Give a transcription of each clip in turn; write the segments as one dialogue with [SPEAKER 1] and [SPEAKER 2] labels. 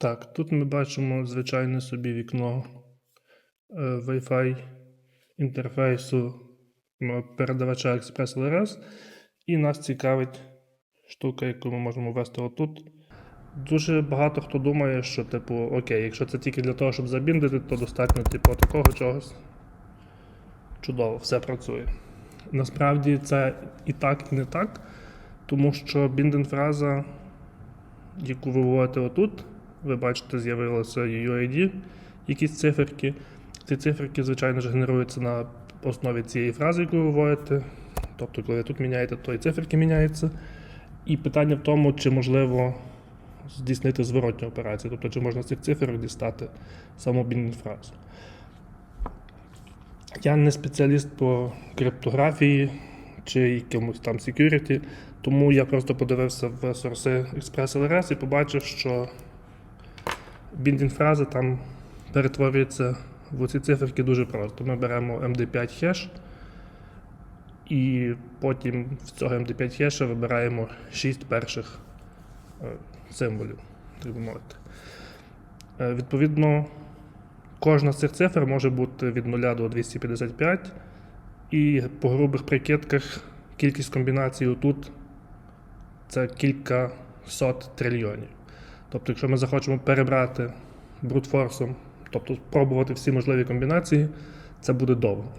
[SPEAKER 1] Так, тут ми бачимо звичайне собі вікно е, Wi-Fi інтерфейсу передавача Express LRS. І нас цікавить штука, яку ми можемо ввести отут. Дуже багато хто думає, що, типу, окей, якщо це тільки для того, щоб забіндити, то достатньо, типу, такого чогось. Чудово, все працює. Насправді це і так, і не так, тому що біндинг-фраза, яку ви вводите отут, ви бачите, з'явилося UID, якісь циферки. Ці циферки, звичайно ж, генеруються на основі цієї фрази, яку ви вводите. Тобто, коли ви тут міняєте, то і циферки міняються. І питання в тому, чи можливо здійснити зворотню операцію, тобто, чи можна з цих цифр дістати саму біндинг-фразу. Я не спеціаліст по криптографії чи якомусь там security, тому я просто подивився в сорси Express LRS і побачив, що біндінг фрази там перетворюється в ці циферки дуже просто. Ми беремо MD5 хеш, і потім з цього MD5 хеша вибираємо 6 перших е, символів, так би мовити. Е, Відповідно, кожна з цих цифр може бути від 0 до 255, і по грубих прикидках кількість комбінацій тут це кілька сот трильйонів. Тобто, якщо ми захочемо перебрати брутфорсом, тобто спробувати всі можливі комбінації, це буде довго.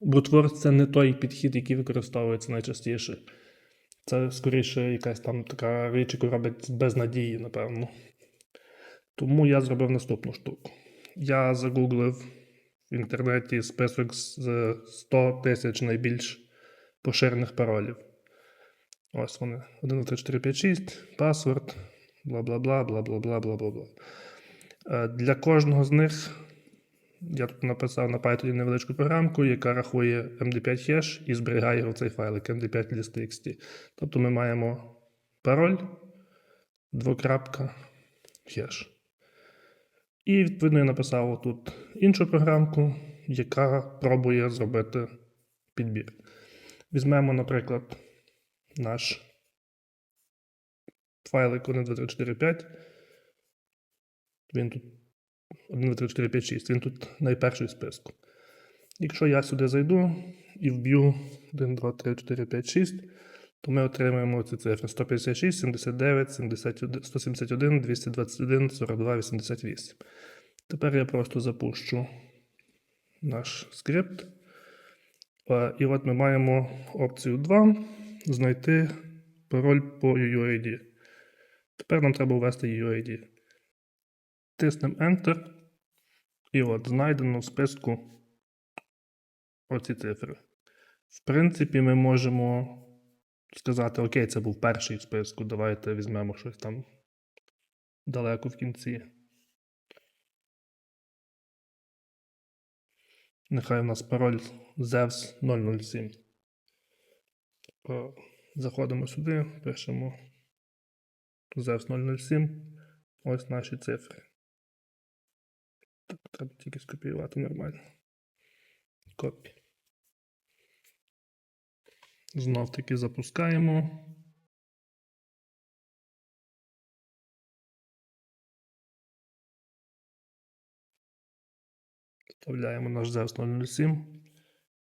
[SPEAKER 1] Брутфорс це не той підхід, який використовується найчастіше. Це скоріше якась там така річ, яку роблять без надії, напевно. Тому я зробив наступну штуку. Я загуглив в інтернеті список з 100 тисяч найбільш поширених паролів. Ось вони. 1, 2, 3, 4, 5, 6, паспорт, бла бла бла бла бла бла бла бла бла. Е, Для кожного з них я тут написав на Python невеличку програмку, яка рахує MD5 хеш і зберігає в цей файлик MD5 list.txt. Тобто ми маємо пароль, двокрапка, хеш. І відповідно я написав тут іншу програмку, яка пробує зробити підбір. Візьмемо, наприклад, наш файлик 1, 2, 3, 4, 5. Він тут 1, 2, 3, 4, 5, 6. Він тут найперший в списку. Якщо я сюди зайду і вб'ю 1, 2, 3, 4, 5, 6, то ми отримаємо ці цифри 156, 79, 71, 171, 221, 42, 88. Тепер я просто запущу наш скрипт. І от ми маємо опцію 2 знайти пароль по UUID. Тепер нам треба ввести UUID. Тиснемо Enter. І от знайдено в списку оці цифри. В принципі, ми можемо сказати, окей, це був перший в списку. Давайте візьмемо щось там далеко в кінці. Нехай у нас пароль Zeus 007. Е, Заходимо сюди, пишемо Zeus 007. Ось наші цифри. Треба тільки скопіювати нормально. Копі. Знов таки запускаємо. Вставляємо наш ZEUS 007.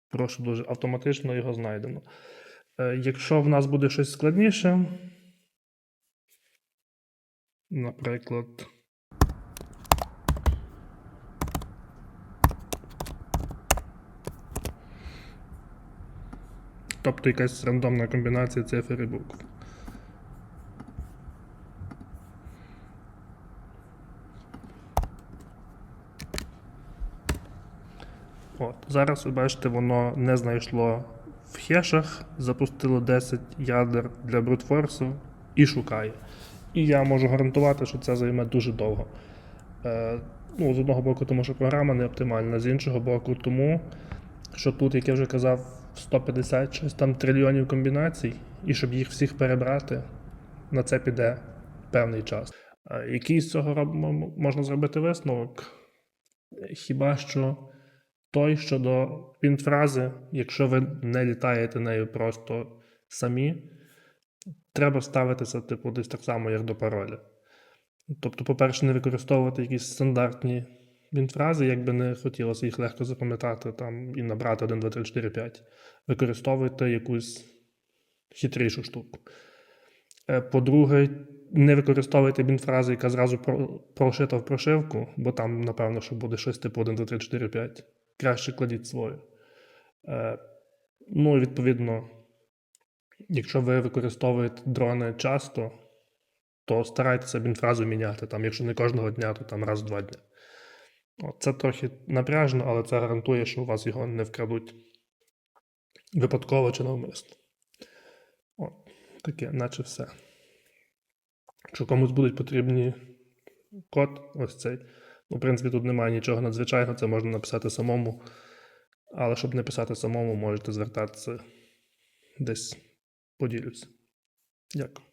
[SPEAKER 1] Прошу дуже, автоматично його знайдено. Е, Якщо в нас буде щось складніше, наприклад. Тобто якась рандомна комбінація цифр і букв. От, зараз ви бачите, воно не знайшло в хешах, запустило 10 ядер для брутфорсу і шукає. І я можу гарантувати, що це займе дуже довго. Е, ну, з одного боку, тому що програма не оптимальна, з іншого боку, тому що тут, як я вже казав, 150 щось там трильйонів комбінацій, і щоб їх всіх перебрати, на це піде певний час. Е, Який з цього можна зробити висновок? Хіба що той щодо пінфрази, якщо ви не літаєте нею просто самі, треба ставитися, типу, десь так само, як до пароля. Тобто, по-перше, не використовувати якісь стандартні бінфрази, як би не хотілося їх легко запам'ятати там, і набрати 1, 2, 3, 4, 5. Використовуйте якусь хитрішу штуку. Е, По-друге, не використовуйте бінфрази, яка зразу прошита в прошивку, бо там, напевно, що буде щось типу 1, 2, 3, 4, 5. Краще кладіть свою. Е, Ну, і відповідно, якщо ви використовуєте дрони часто, то старайтеся бінфразу міняти. Там, якщо не кожного дня, то там раз в два дні. Це трохи напряжно, але це гарантує, що у вас його не вкрадуть випадково чи навмисно. От, таке, наче все. Якщо комусь будуть потрібні код, ось цей. Ну, в принципі, тут немає нічого надзвичайного, це можна написати самому. Але щоб не писати самому, можете звертатися десь поділюся. Дякую.